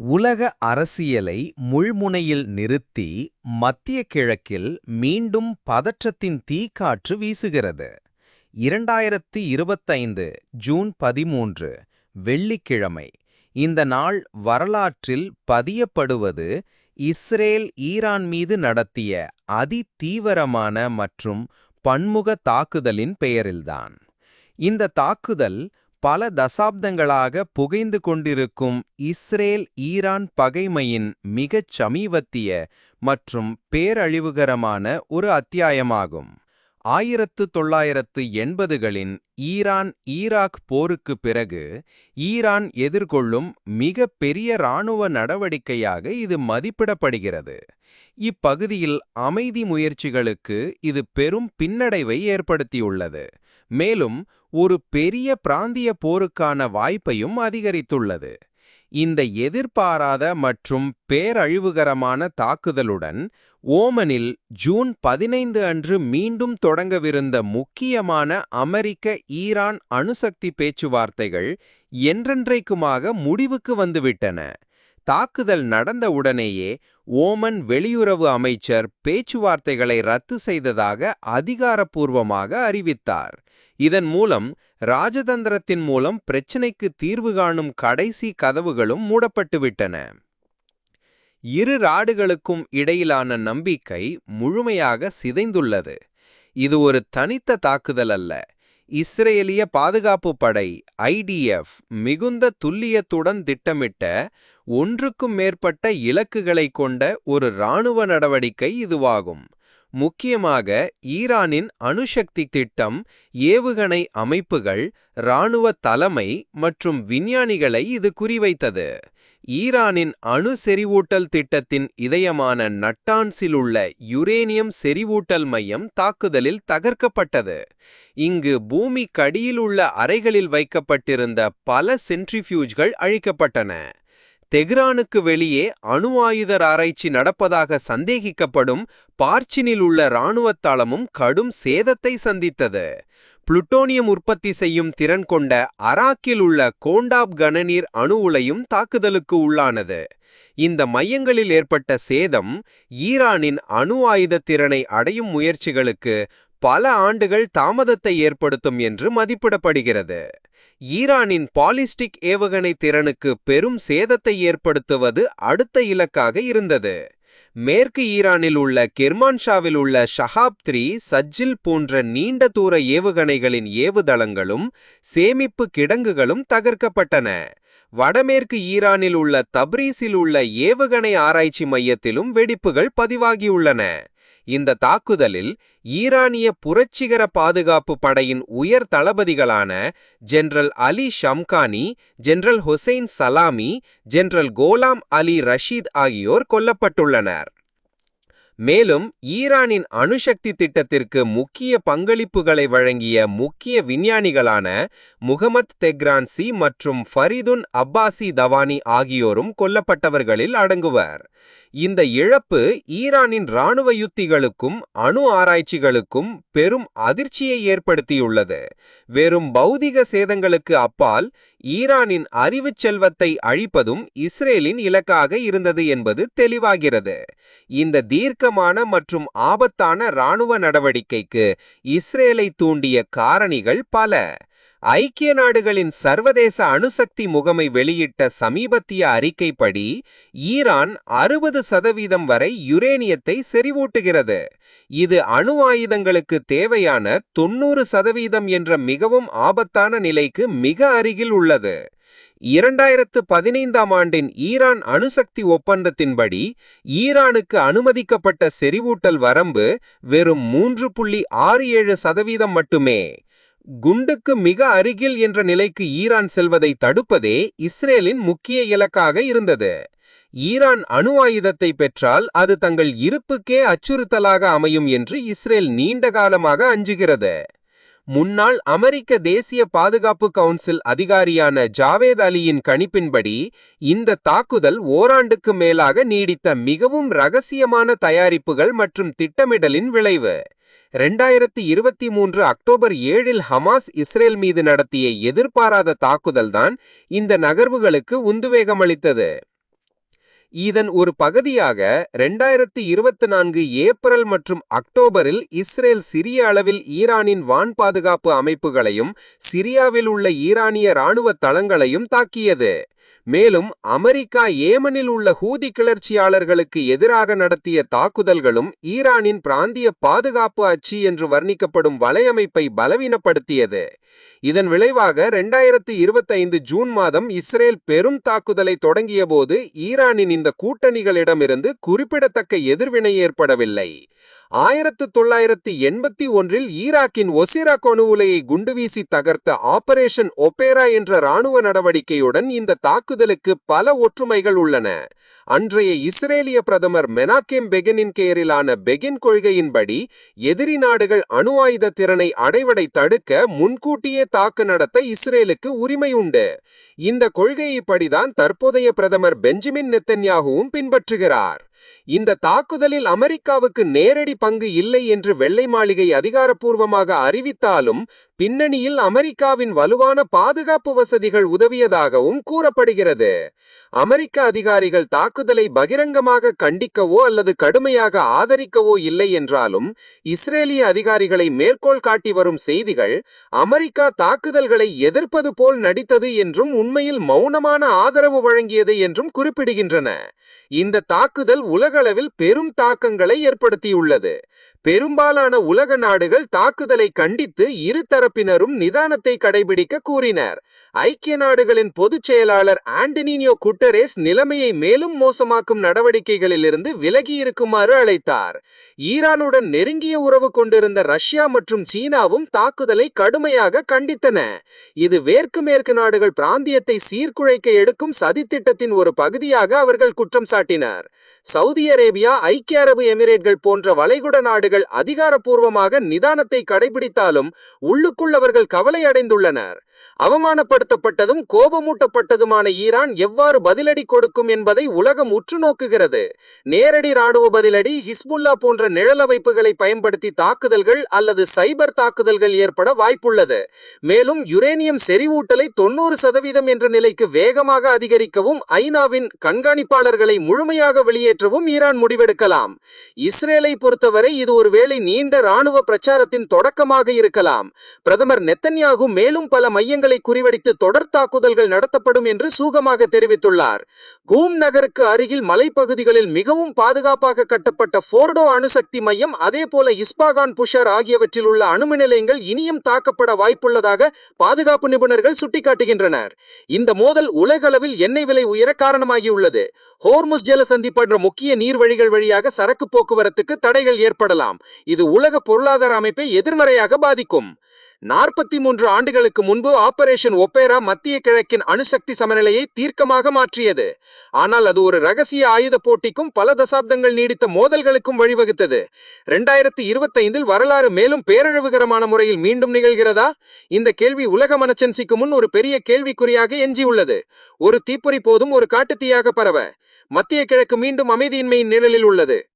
உலக அரசியலை முள்முனையில் நிறுத்தி மத்திய கிழக்கில் மீண்டும் பதற்றத்தின் தீக்காற்று வீசுகிறது. இரண்டாயிரத்தி இருபத்தைந்து ஜூன் பதிமூன்று வெள்ளிக்கிழமை. இந்த நாள் வரலாற்றில் பதியப்படுவது இஸ்ரேல் ஈரான் மீது நடத்திய அதிதீவிரமான மற்றும் பன்முக தாக்குதலின் பெயரில்தான். இந்த தாக்குதல் பல தசாப்தங்களாக புகைந்து கொண்டிருக்கும் இஸ்ரேல் ஈரான் பகைமையின் மிகச் சமீபத்திய மற்றும் பேரழிவுகரமான ஒரு அத்தியாயமாகும். ஆயிரத்து தொள்ளாயிரத்து எண்பதுகளின் ஈரான் ஈராக் போருக்கு பிறகு ஈரான் எதிர்கொள்ளும் மிக பெரிய இராணுவ நடவடிக்கையாக இது மதிப்பிடப்படுகிறது. இப்பகுதியில் அமைதி முயற்சிகளுக்கு இது பெரும் பின்னடைவை ஏற்படுத்தியுள்ளது. மேலும் ஒரு பெரிய பிராந்திய போருக்கான வாய்ப்பையும் அதிகரித்துள்ளது. இந்த எதிர்பாராத மற்றும் பேரழிவுகரமான தாக்குதலுடன் ஓமனில் ஜூன் பதினைந்து அன்று மீண்டும் தொடங்கவிருந்த முக்கியமான அமெரிக்க ஈரான் அணுசக்தி பேச்சுவார்த்தைகள் என்றென்றைக்குமாக முடிவுக்கு வந்துவிட்டன. தாக்குதல் நடந்த உடனேயே ஓமன் வெளியுறவு அமைச்சர் பேச்சுவார்த்தைகளை ரத்து செய்ததாக அதிகாரப்பூர்வமாக அறிவித்தார். இதன் மூலம் ராஜதந்திரத்தின் மூலம் பிரச்சினைக்கு தீர்வு காணும் கடைசி கதவுகளும் மூடப்பட்டுவிட்டன. இரு நாடுகளுக்கும் இடையிலான நம்பிக்கை முழுமையாக சிதைந்துள்ளது. இது ஒரு தனித்த தாக்குதல் அல்ல. இஸ்ரேலிய பாதுகாப்பு படை ஐடிஎஃப் மிகுந்த துல்லியத்துடன் திட்டமிட்ட ஒன்றுக்கும் மேற்பட்ட இலக்குகளை கொண்ட ஒரு இராணுவ நடவடிக்கை இதுவாகும். முக்கியமாக ஈரானின் அணுசக்தி திட்டம் ஏவுகணை அமைப்புகள் இராணுவ தலைமை மற்றும் விஞ்ஞானிகளை இது குறிவைத்தது. ஈரானின் அணு செறிவூட்டல் திட்டத்தின் இதயமான நட்டான்ஸில் உள்ள யுரேனியம் செறிவூட்டல் மையம் தாக்குதலில் தகர்க்கப்பட்டது. இங்கு பூமிக்கடியில் உள்ள அறைகளில் வைக்கப்பட்டிருந்த பல சென்ட்ரிஃபியூஜ்கள் அழிக்கப்பட்டன. தெஹ்ரானுக்கு வெளியே அணு ஆயுதர் ஆராய்ச்சி நடப்பதாக சந்தேகிக்கப்படும் பார்ச்சினில் உள்ள இராணுவத்தாளமும் கடும் சேதத்தை சந்தித்தது. புளுட்டோனியம் உற்பத்தி செய்யும் திறன் கொண்ட அராக்கில் உள்ள கோண்டாப் கனநீர் அணு உலையும் தாக்குதலுக்கு உள்ளானது. இந்த மையங்களில் ஏற்பட்ட சேதம் ஈரானின் அணு ஆயுத திறனை அடையும் முயற்சிகளுக்கு பல ஆண்டுகள் தாமதத்தை ஏற்படுத்தும் என்று மதிப்பிடப்படுகிறது. ஈரானின் பாலிஸ்டிக் ஏவுகணை திறனுக்கு பெரும் சேதத்தை ஏற்படுத்துவது அடுத்த இலக்காக இருந்தது. மேற்கு ஈரானில் உள்ள கெர்மான்ஷாவில் உள்ள ஷஹாப் த்ரீ சஜ்ஜில் போன்ற நீண்ட தூர ஏவுகணைகளின் ஏவுதளங்களும் சேமிப்பு கிடங்குகளும் தகர்க்கப்பட்டன. வடமேற்கு ஈரானில் உள்ள தப்ரீஸில் உள்ள ஏவுகணை ஆராய்ச்சி மையத்திலும் வெடிப்புகள் பதிவாகியுள்ளன. இந்த தாக்குதலில் ஈரானிய புரட்சிகர பாதுகாப்பு படையின் உயர் தளபதிகளான general Ali Shamkhani general Hossein Salami general Gholam Ali Rashid ஆகியோர் கொல்லப்பட்டுள்ளனர். மேலும் ஈரானின் அணுசக்தி திட்டத்திற்கு முக்கிய பங்களிப்புகளை வழங்கிய முக்கிய விஞ்ஞானிகளான முகமத் தெக்ரான்சி மற்றும் ஃபரிதுன் அப்பாசி தவானி ஆகியோரும் கொல்லப்பட்டவர்களில் அடங்குவர். இந்த இழப்பு ஈரானின் இராணுவ யுத்திகளுக்கும் அணு ஆராய்ச்சிகளுக்கும் பெரும் அதிர்ச்சியை ஏற்படுத்தியுள்ளது. வெறும் பௌதிக சேதங்களுக்கு அப்பால் ஈரானின் அறிவுச் செல்வத்தை அழிப்பதும் இஸ்ரேலின் இலக்காக இருந்தது என்பது தெளிவாகிறது. இந்த தீர்க்கமான மற்றும் ஆபத்தான இராணுவ நடவடிக்கைக்கு இஸ்ரேலை தூண்டிய காரணிகள் பல. ஐக்கிய நாடுகளின் சர்வதேச அணுசக்தி முகமை வெளியிட்ட சமீபத்திய அறிக்கைப்படி ஈரான் அறுபது சதவீதம் வரை யுரேனியத்தை செறிவூட்டுகிறது. இது அணு ஆயுதங்களுக்கு தேவையான தொன்னூறு சதவீதம் என்ற மிகவும் ஆபத்தான நிலைக்கு மிக அருகில் உள்ளது. இரண்டாயிரத்து பதினைந்தாம் ஆண்டின் ஈரான் அணுசக்தி ஒப்பந்தத்தின்படி ஈரானுக்கு அனுமதிக்கப்பட்ட செறிவூட்டல் வரம்பு வெறும் மூன்று புள்ளி ஆறு ஏழு சதவீதம் மட்டுமே. குண்டுக்கு மிக அருகில் என்ற நிலைக்கு ஈரான் செல்வதை தடுப்பதே இஸ்ரேலின் முக்கிய இலக்காக இருந்தது. ஈரான் அணு ஆயுதத்தை பெற்றால் அது தங்கள் இருப்புக்கே அச்சுறுத்தலாக அமையும் என்று இஸ்ரேல் நீண்ட காலமாக அஞ்சுகிறது. முன்னாள் அமெரிக்க தேசிய பாதுகாப்பு கவுன்சில் அதிகாரியான ஜாவேத் அலியின் கணிப்பின்படி இந்த தாக்குதல் ஓராண்டுக்கு மேலாக நீடித்த மிகவும் ரகசியமான தயாரிப்புகள் மற்றும் திட்டமிடலின் விளைவு. ரெண்டாயிரத்தி இருபத்தி மூன்று அக்டோபர் ஏழில் ஹமாஸ் இஸ்ரேல் மீது நடத்திய எதிர்பாராத தாக்குதல்தான் இந்த நகர்வுகளுக்கு உந்துவேகமளித்தது. இதன் ஒரு பகுதியாக ரெண்டாயிரத்தி இருபத்தி நான்கு ஏப்ரல் மற்றும் அக்டோபரில் இஸ்ரேல் சிறிய அளவில் ஈரானின் வான் பாதுகாப்பு அமைப்புகளையும் சிரியாவில் உள்ள ஈரானிய இராணுவ தளங்களையும் தாக்கியது. மேலும் அமெரிக்கா ஏமனில் உள்ள ஹூதி கிளர்ச்சியாளர்களுக்கு எதிராக நடத்திய தாக்குதல்களும் ஈரானின் பிராந்திய பாதுகாப்பு அச்சு என்று வர்ணிக்கப்படும் வலையமைப்பை பலவீனப்படுத்தியது. இதன் விளைவாக இரண்டாயிரத்தி இருபத்தைந்து ஜூன் மாதம் இஸ்ரேல் பெரும் தாக்குதலை தொடங்கியபோது ஈரானின் இந்த கூட்டணிகளிடமிருந்து குறிப்பிடத்தக்க எதிர்வினை ஏற்படவில்லை. ஆயிரத்து தொள்ளாயிரத்து எண்பத்தி ஒன்றில் ஈராக்கின் ஒசிரா கொணு குண்டுவீசி தகர்த்த ஆபரேஷன் ஒபேரா என்ற ராணுவ நடவடிக்கையுடன் இந்த தாக்குதலுக்கு பல ஒற்றுமைகள் உள்ளன. அன்றைய இஸ்ரேலிய பிரதமர் மெனாக்கேம் பெகனின் பெயரிலான பெகின் கொள்கையின்படி எதிரி நாடுகள் அணு ஆயுத திறனை அடைவடை தடுக்க முன்கூட்டியே தாக்கு நடத்த இஸ்ரேலுக்கு உரிமை உண்டு. இந்த கொள்கையைப்படிதான் தற்போதைய பிரதமர் பெஞ்சமின் நெத்தன்யாகுவும் பின்பற்றுகிறார். இந்த தாக்குதலில் அமெரிக்காவுக்கு நேரடி பங்கு இல்லை என்று வெள்ளை மாளிகை அதிகாரப்பூர்வமாக அறிவித்தாலும் பின்னணியில் அமெரிக்காவின் வலுவான பாதுகாப்பு வசதிகள் உதவியதாகவும் கூறப்படுகிறது. அமெரிக்க அதிகாரிகள் தாக்குதலை பகிரங்கமாக கண்டிக்கவோ அல்லது கடுமையாக ஆதரிக்கவோ இல்லை என்றாலும் இஸ்ரேலிய அதிகாரிகளை மேற்கோள் காட்டி வரும் செய்திகள் அமெரிக்கா தாக்குதல்களை எதிர்ப்பது போல் நடித்தது என்றும் உண்மையில் மௌனமான ஆதரவு வழங்கியது என்றும் குறிப்பிடுகின்றன. இந்த தாக்குதல் உலகளவில் பெரும் தாக்கங்களை ஏற்படுத்தியுள்ளது. பெரும்பாலான உலக நாடுகள் தாக்குதலை கண்டித்து இரு தரப்பினரும் நிதானத்தை கடைபிடிக்க கூறினர். ஐக்கிய நாடுகளின் பொதுச் செயலாளர் ஆண்டனினியோ குட்டரேஸ் நிலைமையை மேலும் மோசமாக்கும் நடவடிக்கைகளிலிருந்து விலகி இருக்குமாறு அழைத்தார். ஈரானுடன் நெருங்கிய உறவு கொண்டிருந்த ரஷ்யா மற்றும் சீனாவும் தாக்குதலை கடுமையாக கண்டித்தன. இது மேற்கு மேற்கு நாடுகள் பிராந்தியத்தை சீர்குலைக்க எடுக்கும் சதித்திட்டத்தின் ஒரு பகுதியாக அவர்கள் குற்றம் சாட்டினர். சவுதி அரேபியா ஐக்கிய அரபு எமிரேட்கள் போன்ற வளைகுடா நாடுகள் அதிகாரப்பூர்வமாக நிதானத்தை கடைபிடித்தாலும் உள்ளுக்குள் அவர்கள் கவலை அடைந்துள்ளனர் அவமானப்படுத்தப்பட்டதும் கோபமூட்டப்பட்டதுமான ஈரான் எவ்வாறு பதிலடி கொடுக்கும் என்பதை உலகம் உற்று நோக்குகிறது. நேரடி ராணுவ பதிலடி ஹிஸ்புல்லா போன்ற நிழலமைப்புகளை பயன்படுத்தி தாக்குதல்கள் அல்லது சைபர் தாக்குதல்கள் ஏற்பட வாய்ப்புள்ளது. மேலும் யுரேனியம் செறிவூட்டலை தொன்னூறு சதவீதம் என்ற நிலைக்கு வேகமாக அதிகரிக்கவும் ஐநாவின் கண்காணிப்பாளர்களை முழுமையாக வெளியேற்றவும் ஈரான் முடிவெடுக்கலாம். இஸ்ரேலை பொறுத்தவரை இது ஒருவேளை நீண்ட ராணுவ பிரச்சாரத்தின் தொடக்கமாக இருக்கலாம். பிரதமர் நெத்தன்யாகு மேலும் பல மையங்களை குறிவடித்து தொடர் தாக்குதல்கள் நடத்தப்படும் என்று சூகமாக தெரிவித்துள்ளார். கூம் நகருக்கு அருகில் மலைப்பகுதிகளில் மிகவும் பாதுகாப்பாக கட்டப்பட்ட போர்டோ அணுசக்தி மையம் அதேபோல இஸ்பாகான் புஷர் ஆகியவற்றில் உள்ள அணுமின் நிலையங்கள் இனியும் தாக்கப்பட வாய்ப்புள்ளதாக பாதுகாப்பு நிபுணர்கள் சுட்டிக்காட்டுகின்றனர். இந்த மோதல் உலகளவில் எண்ணெய் விலை உயர காரணமாகியுள்ளது. ஹோர்முஸ் ஜலசந்தி போன்ற முக்கிய நீர்வழிகள் வழியாக சரக்கு போக்குவரத்துக்கு தடைகள் ஏற்படலாம். இது உலக பொருளாதார அமைப்பை எதிர்மறையாக பாதிக்கும். நாற்பத்தி மூன்று ஆண்டுகளுக்கு முன்பு ஆபரேஷன் ஒப்பேரா மத்திய கிழக்கின் அணுசக்தி சமநிலையை தீர்க்கமாக மாற்றியது. ஆனால் அது ஒரு ரகசிய ஆயுத போட்டிக்கும் பல தசாப்தங்கள் நீடித்த மோதல்களுக்கும் வழிவகுத்தது. ரெண்டாயிரத்தி இருபத்தைந்தில் வரலாறு மேலும் பேரழிவுகரமான முறையில் மீண்டும் நிகழ்கிறதா? இந்த கேள்வி உலக மனச்சன்சிக்கு முன் ஒரு பெரிய கேள்விக்குறியாக எஞ்சியுள்ளது. ஒரு தீப்பொறி போதும் ஒரு காட்டுத்தீயாக பரவ. மத்திய கிழக்கு மீண்டும் அமைதியின்மையின் நிழலில் உள்ளது.